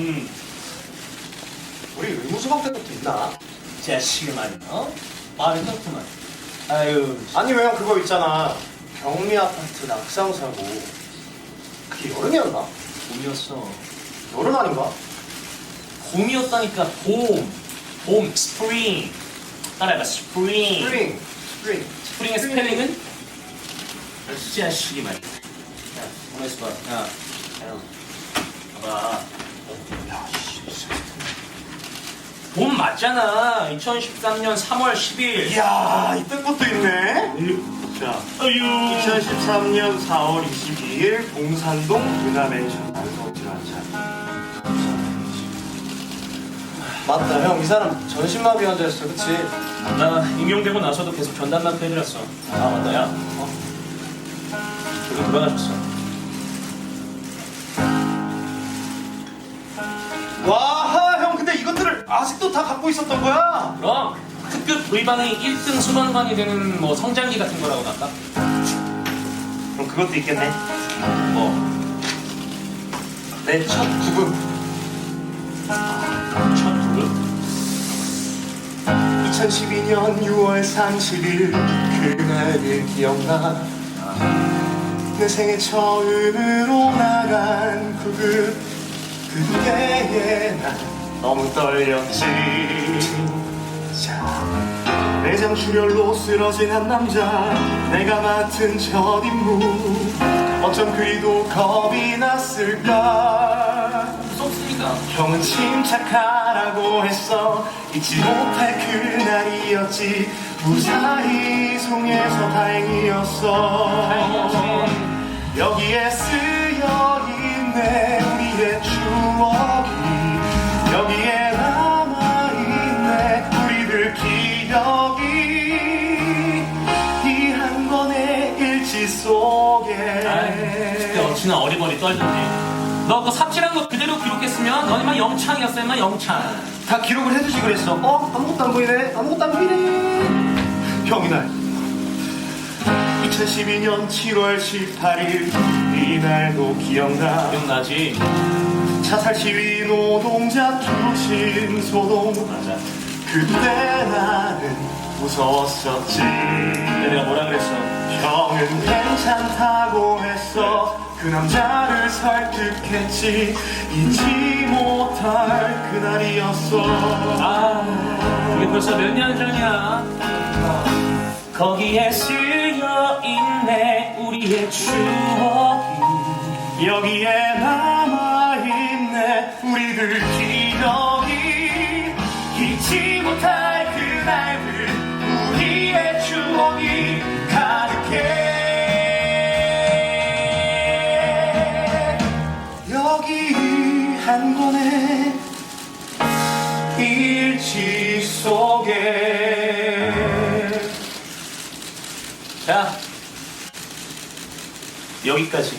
음, 우리 의무수방 때부터 있나? 자식을 말이야. 말은 그렇구만. 아유, 아니 왜형 그거 있잖아 경미 아파트 낙상 사고 그게 여름이었나? 봄이었어. 여름 아닌가? 봄이었다니까, 봄. 봄, 스프링. 따라해봐, 스프링. 스프링 스프링 스프링의 스펠링은? 자식이 말이야. 야, 가만 있어봐. 야, 야, 봐봐. 야씨 봄 맞잖아. 2013년 3월 10일. 이야 이딴 것도 있네 자 아유. 2013년 4월 22일 봉산동 안성질환 차 맞다 형 이 사람 전신마비 환자였어 그치? 나 임용되고 나서도 계속 전담만 해드렸어. 아 맞다 야. 어? 그리고 돌아가셨어. 아직도 다 갖고 있었던 거야? 그럼 특급 V반의 1등 수반관이 되는 뭐 성장기 같은 거라고 할까? 그럼 그것도 있겠네 뭐 내 첫 구금 첫 그룹? 2012년 6월 30일 그날을 기억나 내 생애 처음으로 나간 구급 그때의 난 너무 떨렸지. 자 내장 출혈로 쓰러진 한 남자 내가 맡은 첫 임무. 어쩜 그리도 겁이 났을까? 무섭으니까. 형은 침착하라고 했어. 잊지 못할 그날이었지. 무사히 송해서 다행이었어. 여기에 쓰 속에 아이, 그때 어찌나 어리버리 떨던지. 너 그 삽질한 거 그대로 기록했으면 너 이만 영창이었어 이만 영창. 다 기록을 해두지 그랬어. 어? 아무것도 안 보이네. 아무것도 안 보이네. 형이 날. 2012년 7월 18일 이날도 기억나. 기억나지? 자살 시위 노동자 투신 소동. 맞아. 그때 나는 무서웠었지. 내가 뭐라 그랬어? 형은 괜찮다고 했어. 그 남자를 설득했지. 잊지 못할 그날이었어. 아, 이게 벌써 몇 년 전이야. 거기에 쓰여 있네 우리의 추억이. 여기에 남아있네 우리들 기억 일지 속에 자, 여기까지.